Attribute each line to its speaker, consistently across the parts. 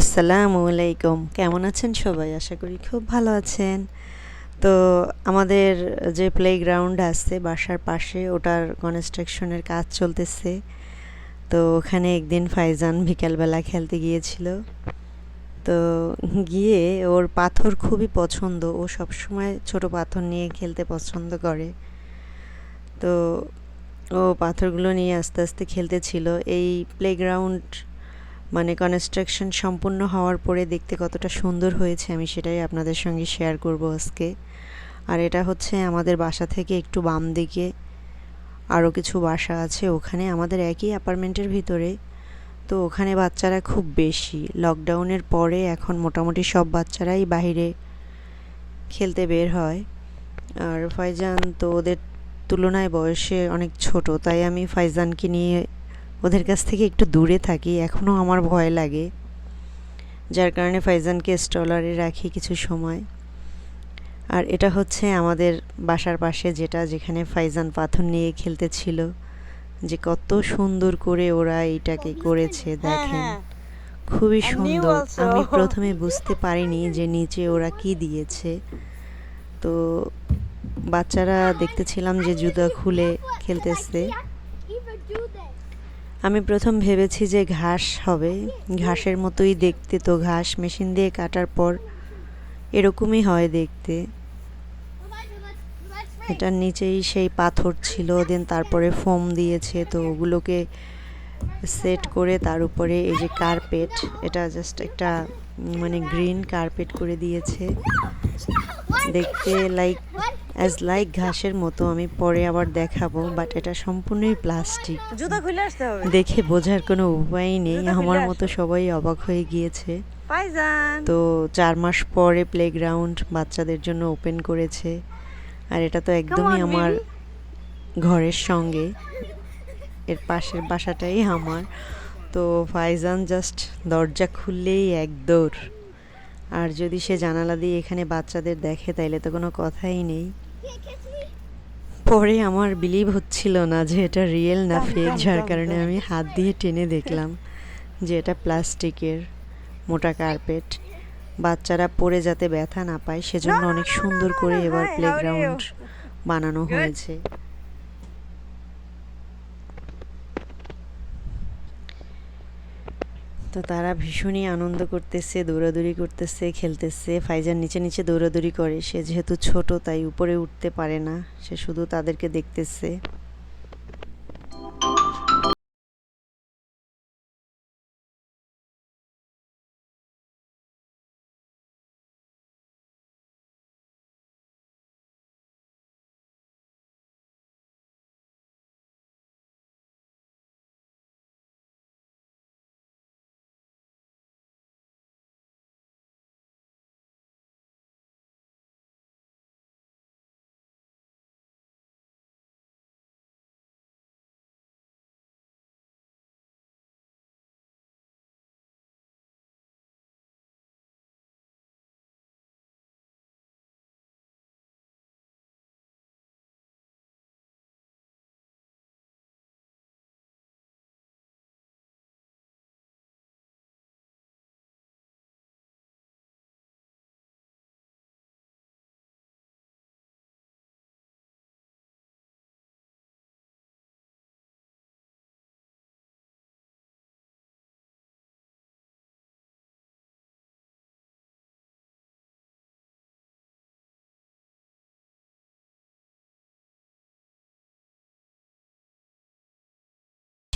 Speaker 1: আসসালামু আলাইকুম। কেমন আছেন সবাই? আশা করি খুব ভালো আছেন। তো আমাদের যে প্লেগ্রাউন্ড আছে, বাসার পাশে, ওটার কনস্ট্রাকশনের কাজ চলতেছে। তো ওখানে একদিন ফাইজান বিকালবেলা খেলতে গিয়েছিল। তো গিয়ে ওর পাথর খুবই পছন্দ। ও সবসময় ছোট পাথর নিয়ে খেলতে পছন্দ করে। তো ও পাথরগুলো নিয়ে আস্তে আস্তে খেলতেছিল। এই প্লেগ্রাউন্ড মানে কনস্ট্রাকশন সম্পূর্ণ হওয়ার পরে দেখতে কতটা সুন্দর হয়েছে আমি সেটাই আপনাদের সঙ্গে শেয়ার করব আজকে। আর এটা হচ্ছে আমাদের বাসা থেকে একটু বাম দিকে আরও কিছু বাসা আছে, ওখানে আমাদের একই অ্যাপার্টমেন্টের ভিতরে। তো ওখানে বাচ্চারা খুব বেশি। লকডাউনের পরে এখন মোটামুটি সব বাচ্চারাই বাইরে খেলতে বের হয়। আর ফাইজান তো ওদের তুলনায় বয়সে অনেক ছোট, তাই আমি ফাইজানকে নিয়ে ওদের কাছ থেকে একটু দূরে থাকি এখনও আমার ভয় লাগে। যার কারণে ফাইজানকে স্টলারে রাখি কিছু সময়। আর এটা হচ্ছে আমাদের বাসার পাশে যেটা যেখানে ফাইজান পাথর নিয়ে খেলতেছিল যে কত সুন্দর করে ওরা এইটাকে করেছে দেখেন। খুবই সুন্দর। আমি প্রথমে বুঝতে পারিনি যে নিচে ওরা কি দিয়েছে। তো বাচ্চারা দেখতেছিলাম যে জুতা খুলে খেলতেছে। আমি প্রথম ভেবেছি যে ঘাস হবে। ঘাসের মতোই দেখতে তো ঘাস, মেশিন দিয়ে কাটার পর এরকমই হয় দেখতে। এটার নিচেই সেই পাথর ছিল দেন তারপরে ফোম দিয়েছে, তো ওগুলোকে সেট করে তার উপরে এই যে কার্পেট, এটা জাস্ট একটা মানে গ্রিন কার্পেট করে দিয়েছে। দেখতে লাইক অ্যাজ লাইক ঘাসের মতো আমি পরে আবার দেখাবো বাট এটা সম্পূর্ণই প্লাস্টিক
Speaker 2: জুতা খুলে আসতে হবে।
Speaker 1: দেখে বোঝার কোনো উপায় নেই আমার মতো সবাই অবাক হয়ে গিয়েছে। তো চার মাস পরে প্লেগ্রাউন্ড বাচ্চাদের জন্য ওপেন করেছে আর এটা তো একদমই আমার ঘরের সঙ্গে। এর পাশের বাসাটাই আমার। তো ফাইজান জাস্ট দরজা খুললেই এক দৌড়। আর যদি সে জানালা দিয়ে এখানে বাচ্চাদের দেখে তাইলে তো কোনো কথাই নেই। পরে আমার বিলিভ হচ্ছিল না যে এটা রিয়েল না ফেক যার কারণে আমি হাত দিয়ে টেনে দেখলাম যে এটা প্লাস্টিকের মোটা কার্পেট বাচ্চারা পরে যাতে ব্যথা না পায় সেজন্য অনেক সুন্দর করে এবার প্লেগ্রাউন্ড বানানো হয়েছে। তো তারা ভীষণই আনন্দ করতেছে, দৌড়াদৌড়ি করতেছে, খেলতেছে। ফাইজার নিচে নিচে দৌড়াদৌড়ি করে। সে যেহেতু ছোট, তাই উপরে উঠতে পারে না। সে শুধু তাদেরকে দেখতেছে।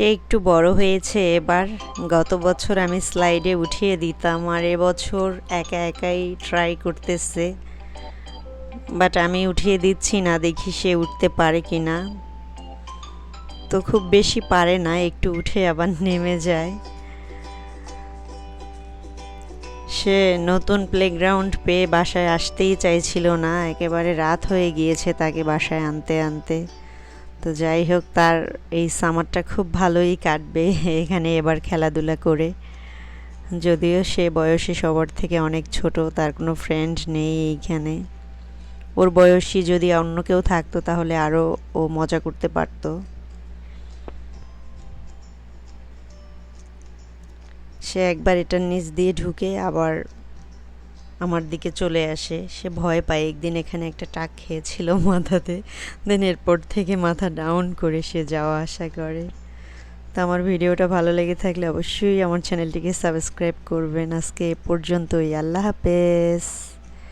Speaker 1: সে একটু বড় হয়েছে, এবার গত বছর আমি স্লাইডে উঠিয়ে দিতাম আর এবছর একা একাই ট্রাই করতেছে। বাট আমি উঠিয়ে দিচ্ছি না, দেখি সে উঠতে পারে কি না তো খুব বেশি পারে না, একটু উঠে আবার নেমে যায়। সে নতুন প্লেগ্রাউন্ড পেয়ে বাসায় আসতেই চাইছিল না, একেবারে রাত হয়ে গিয়েছে তাকে বাসায় আনতে আনতে। তো যাই হোক, তার এই সামারটা খুব ভালোই কাটবে এখানে এবার খেলাধুলা করে। যদিও সে বয়সে সবার থেকে অনেক ছোট, তার কোনো ফ্রেন্ড নেই এইখানে। ওর বয়সী যদি অন্য কেউ থাকতো, তাহলে আরও ও মজা করতে পারতো। সে একবার এটার নিচ দিয়ে ঢুকে আবার আমার দিকে চলে আসে। সে ভয় পায়, একদিন এখানে একটা টাক খেয়েছিল মাথাতে। দেন এরপর থেকে মাথা ডাউন করে সে যাওয়া আসা করে। তো আমার ভিডিওটা ভালো লেগে থাকলে অবশ্যই আমার চ্যানেলটিকে সাবস্ক্রাইব করবেন। আজকে এ পর্যন্তই। আল্লাহ হাফেজ।